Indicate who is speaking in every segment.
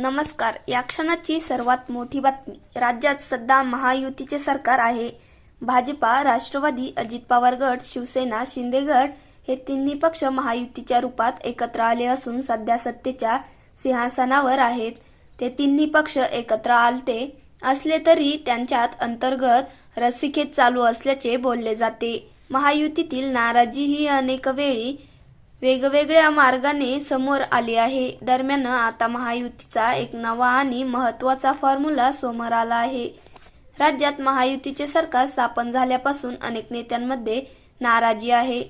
Speaker 1: नमस्कार. या क्षणाची सर्वात मोठी बातमी. राज्यात सध्या महायुतीचे सरकार आहे. भाजपा राष्ट्रवादी अजित पवार गट शिवसेना शिंदे गट हे तिन्ही पक्ष महायुतीच्या रूपात एकत्र आले असून सध्या सत्तेच्या सिंहासनावर आहेत. ते तिन्ही पक्ष एकत्र आलते असले तरी त्यांच्यात अंतर्गत रस्सीखेच चालू असल्याचे बोलले जाते. महायुतीतील नाराजी ही अनेक वेळी वेगवेगळ्या मार्गाने समोर आली आहे. दरम्यान आता महायुतीचा एक नवा आणि महत्त्वाचा फॉर्म्युला समोर आला आहे. राज्यात महायुतीचे सरकार स्थापन झाल्यापासून अनेक नेत्यांमध्ये नाराजी आहे.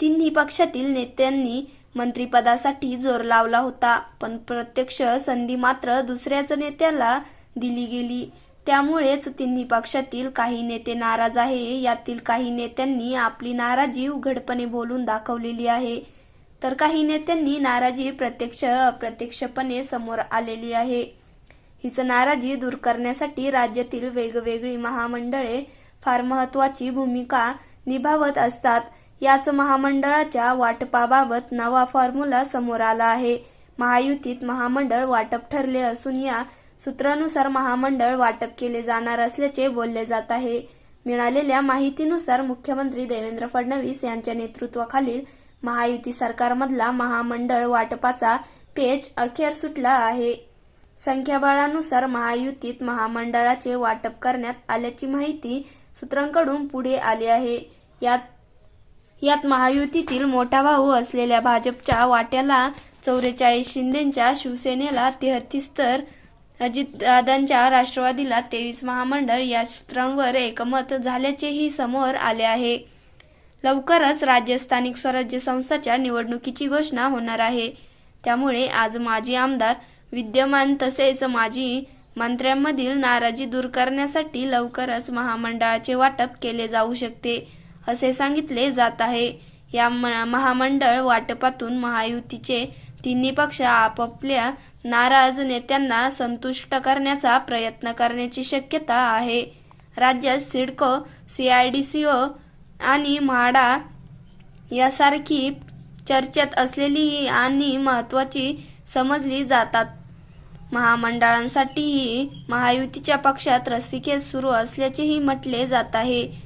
Speaker 1: तिन्ही पक्षातील नेत्यांनी मंत्रिपदासाठी जोर लावला होता पण प्रत्यक्ष संधी मात्र दुसऱ्याच नेत्याला दिली गेली. त्यामुळेच तिन्ही पक्षातील काही नेते नाराज आहे. यातील काही नेत्यांनी आपली नाराजी उघडपणे बोलून दाखवलेली आहे. तर काही नेत्यांनी नाराजी प्रत्यक्ष अप्रत्यक्षपणे समोर आलेली आहे. हीच नाराजी दूर करण्यासाठी राज्यातील वेगवेगळी महामंडळे फार महत्वाची भूमिका निभावत असतात. याच महामंडळाच्या वाटपाबाबत नवा फॉर्म्युला समोर आला आहे. महायुतीत महामंडळ वाटप ठरले असून या सूत्रानुसार महामंडळ वाटप केले जाणार असल्याचे बोलले जात आहे. मिळालेल्या माहितीनुसार मुख्यमंत्री देवेंद्र फडणवीस यांच्या नेतृत्वाखालील महायुती सरकारमधला महामंडळ वाटपाचा पेच अखेर सुटला आहे. संख्याबळानुसार महायुतीत महामंडळाचे वाटप करण्यात आल्याची माहिती सूत्रांकडून पुढे आली आहे. यात यात महायुतीतील मोठा भाऊ असलेल्या भाजपच्या वाट्याला चौवेचाळीस शिंदेच्या शिवसेनेला तेहतीस तर अजितदादांच्या राष्ट्रवादीला तेवीस महामंडळ या सूत्रांवर एकमत झाल्याचेही समोर आले आहे. लवकरच राज्य स्थानिक स्वराज्य संस्थाच्या निवडणुकीची घोषणा होणार आहे. त्यामुळे आज माजी आमदार विद्यमान तसेच माजी मंत्र्यांमधील नाराजी दूर करण्यासाठी लवकरच महामंडळाचे वाटप केले जाऊ शकते असे सांगितले जात आहे. या म- महामंडळ वाटपातून महायुतीचे तिन्ही पक्ष आपापल्या नाराज नेत्यांना संतुष्ट करण्याचा प्रयत्न करण्याची शक्यता आहे. राज्यात सिडको सीआयडीसीओ आणि म्हाडा यासारखी चर्चेत असलेली आणि महत्वाची समजली जातात. महामंडळांसाठीही महायुतीच्या पक्षात रस्सीखेच सुरू असल्याचेही म्हटले जात आहे.